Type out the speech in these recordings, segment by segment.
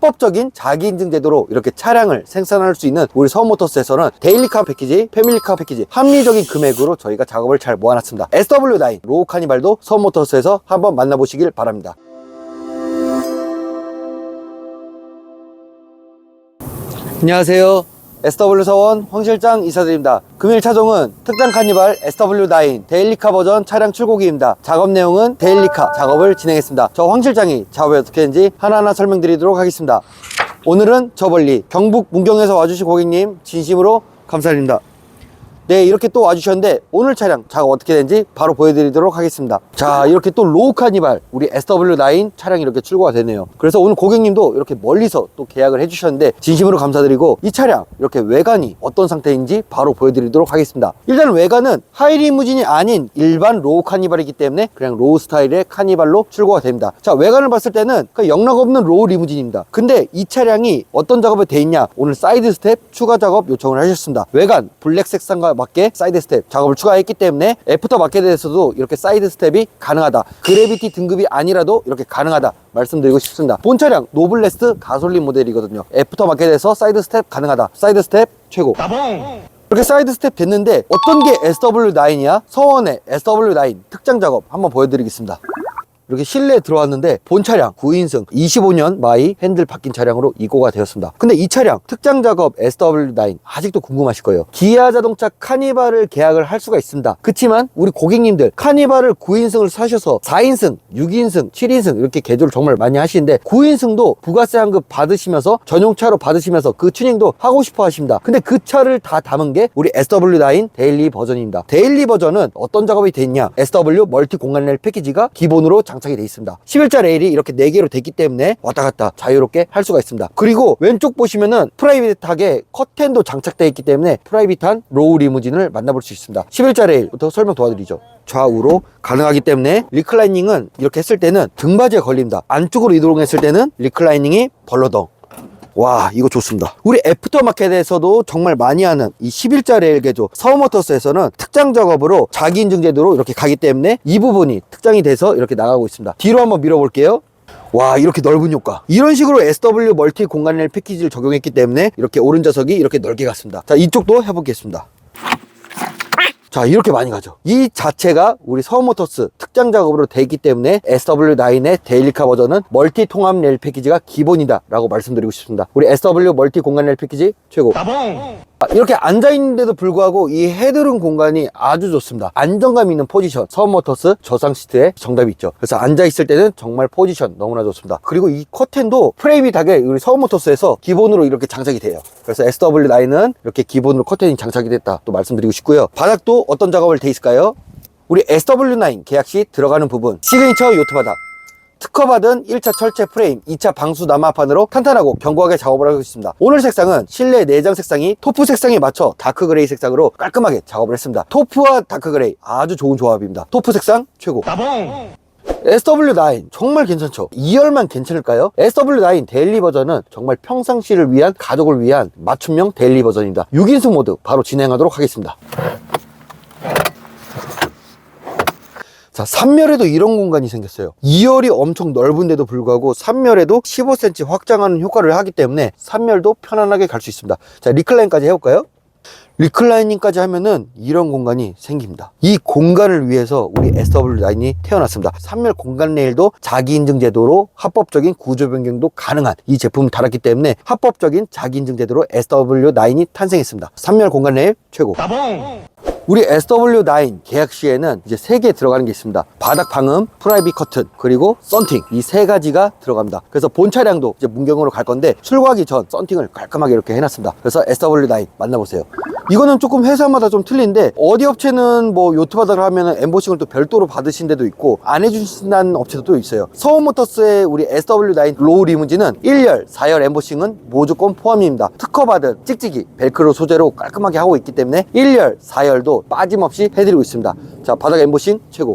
합법적인 자기인증 제도로 이렇게 차량을 생산할 수 있는 우리 서모터스에서는 데일리카 패키지, 패밀리카 패키지 합리적인 금액으로 저희가 작업을 잘 모아놨습니다. SW9 로우 카니발도 서모터스에서 한번 만나보시길 바랍니다. 안녕하세요. SW 사원 황 실장 이사드립니다. 금일 차종은 특장 카니발 SW9 데일리카 버전 차량 출고기입니다. 작업 내용은 데일리카 작업을 진행했습니다. 저 황 실장이 작업이 어떻게 했는지 하나하나 설명드리도록 하겠습니다. 오늘은 저 멀리 경북 문경에서 와주신 고객님 진심으로 감사드립니다. 네 이렇게 또 와주셨는데 오늘 차량 작업 어떻게 되는지 바로 보여드리도록 하겠습니다. 자 이렇게 또 로우 카니발 우리 SW9 차량이 이렇게 출고가 되네요. 그래서 오늘 고객님도 이렇게 멀리서 또 계약을 해주셨는데 진심으로 감사드리고 이 차량 이렇게 외관이 어떤 상태인지 바로 보여드리도록 하겠습니다. 일단 외관은 하이리무진이 아닌 일반 로우 카니발이기 때문에 그냥 로우 스타일의 카니발로 출고가 됩니다. 자 외관을 봤을 때는 그 영락 없는 로우 리무진입니다. 근데 이 차량이 어떤 작업이 돼 있냐? 오늘 사이드 스텝 추가 작업 요청을 하셨습니다. 외관 블랙 색상과 맞게 사이드 스텝 작업을 추가했기 때문에 애프터 마켓에서도 이렇게 사이드 스텝이 가능하다. 그래비티 등급이 아니라도 이렇게 가능하다 말씀드리고 싶습니다. 본 차량 노블레스 가솔린 모델이거든요. 애프터 마켓에서 사이드 스텝 가능하다. 사이드 스텝 최고. 이렇게 사이드 스텝 됐는데 어떤 게 SW9이야? 서원의 SW9 특장 작업 한번 보여드리겠습니다 이렇게 실내에 들어왔는데 본 차량 9인승 25년 마이 핸들 바뀐 차량으로 이고가 되었습니다. 근데 이 차량 특장 작업 SW9 아직도 궁금하실 거예요. 기아 자동차 카니발을 계약을 할 수가 있습니다. 그렇지만 우리 고객님들 카니발을 9인승을 사셔서 4인승 6인승 7인승 이렇게 개조를 정말 많이 하시는데 9인승도 부가세 환급 받으시면서 전용차로 받으시면서 그 튜닝도 하고 싶어 하십니다. 근데 그 차를 다 담은 게 우리 SW9 데일리 버전입니다. 데일리 버전은 어떤 작업이 돼 있냐 SW 멀티 공간 레일 패키지가 기본으로 장 착이 돼 있습니다. 11자 레일이 이렇게 4개로 됐기 때문에 왔다 갔다 자유롭게 할 수가 있습니다. 그리고 왼쪽 보시면은 프라이빗하게 커튼도 장착되어 있기 때문에 프라이빗한 로우 리무진을 만나볼 수 있습니다. 11자 레일부터 설명 도와드리죠. 좌우로 가능하기 때문에 리클라이닝은 이렇게 했을 때는 등받이에 걸립니다. 안쪽으로 이동했을 때는 리클라이닝이 벌러덩 와 이거 좋습니다. 우리 애프터마켓에서도 정말 많이 하는 이 11자 레일 개조 서머터스에서는 특장 작업으로 자기 인증 제도로 이렇게 가기 때문에 이 부분이 특장이 돼서 이렇게 나가고 있습니다. 뒤로 한번 밀어볼게요. 와 이렇게 넓은 효과. 이런 식으로 SW 멀티 공간 레일 패키지를 적용했기 때문에 이렇게 오른 좌석이 이렇게 넓게 갔습니다. 자 이쪽도 해보겠습니다 자 이렇게 많이 가죠. 이 자체가 우리 서모터스 특장 작업으로 돼 있기 때문에 SW9의 데일리카 버전은 멀티 통합 레일 패키지가 기본이다 라고 말씀드리고 싶습니다. 우리 SW 멀티 공간 레일 패키지 최고. 아, 이렇게 앉아 있는데도 불구하고 이 헤드룸 공간이 아주 좋습니다. 안정감 있는 포지션. 서모터스 저상 시트에 정답이 있죠. 그래서 앉아 있을 때는 정말 포지션 너무나 좋습니다. 그리고 이 커튼도 프레임이하게 우리 서모터스에서 기본으로 이렇게 장착이 돼요. 그래서 SW9은 이렇게 기본으로 커튼이 장착이 됐다. 또 말씀드리고 싶고요. 바닥도 어떤 작업을 돼 있을까요? 우리 SW9 계약 시 들어가는 부분. 시그니처 요트 바닥 특허받은 1차 철제 프레임, 2차 방수 남하판으로 탄탄하고 견고하게 작업을 하고 있습니다. 오늘 색상은 실내 내장 색상이 토프 색상에 맞춰 다크 그레이 색상으로 깔끔하게 작업을 했습니다. 토프와 다크 그레이 아주 좋은 조합입니다. 토프 색상 최고. SW9 정말 괜찮죠? 2열만 괜찮을까요? SW9 데일리 버전은 정말 평상시를 위한 가족을 위한 맞춤형 데일리 버전입니다. 6인승 모드 바로 진행하도록 하겠습니다. 자, 3열에도 이런 공간이 생겼어요. 2열이 엄청 넓은데도 불구하고 3열에도 15cm 확장하는 효과를 하기 때문에 3열도 편안하게 갈 수 있습니다. 자, 리클라인까지 해볼까요? 리클라이닝까지 하면은 이런 공간이 생깁니다. 이 공간을 위해서 우리 SW9이 태어났습니다. 3열 공간 레일도 자기 인증 제도로 합법적인 구조 변경도 가능한 이 제품을 달았기 때문에 합법적인 자기 인증 제도로 SW9이 탄생했습니다. 3열 공간 레일 최고. 우리 SW9 계약 시에는 이제 세 개 들어가는 게 있습니다. 바닥 방음, 프라이빗 커튼, 그리고 썬팅 이 세 가지가 들어갑니다. 그래서 본 차량도 이제 문경으로 갈 건데 출고하기 전 썬팅을 깔끔하게 이렇게 해놨습니다. 그래서 SW9 만나보세요. 이거는 조금 회사마다 좀 틀린데 어디 업체는 뭐 요트 바닥을 하면은 엠보싱을 또 별도로 받으신 데도 있고 안 해주신다는 업체도 또 있어요. 서울모터스의 우리 SW9 로우 리무진은 1열, 4열 엠보싱은 무조건 포함입니다. 특허받은 찍찍이 벨크로 소재로 깔끔하게 하고 있기 때문에 1열, 4열도 빠짐없이 해드리고 있습니다. 자 바닥 엠보싱 최고.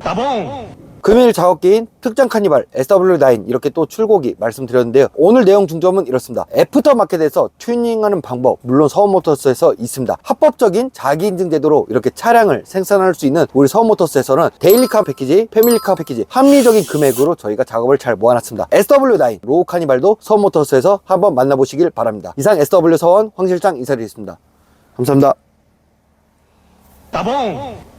금일 작업기인 특장 카니발 SW9 이렇게 또 출고기 말씀드렸는데요. 오늘 내용 중점은 이렇습니다. 애프터마켓에서 튜닝하는 방법 물론 서원모터스에서 있습니다. 합법적인 자기 인증 제도로 이렇게 차량을 생산할 수 있는 우리 서원모터스에서는 데일리카 패키지, 패밀리카 패키지 합리적인 금액으로 저희가 작업을 잘 모아놨습니다. SW9 로우 카니발도 서원모터스에서 한번 만나보시길 바랍니다. 이상 SW 서원 황 실장 인사드리겠습니다. 감사합니다. 따봉!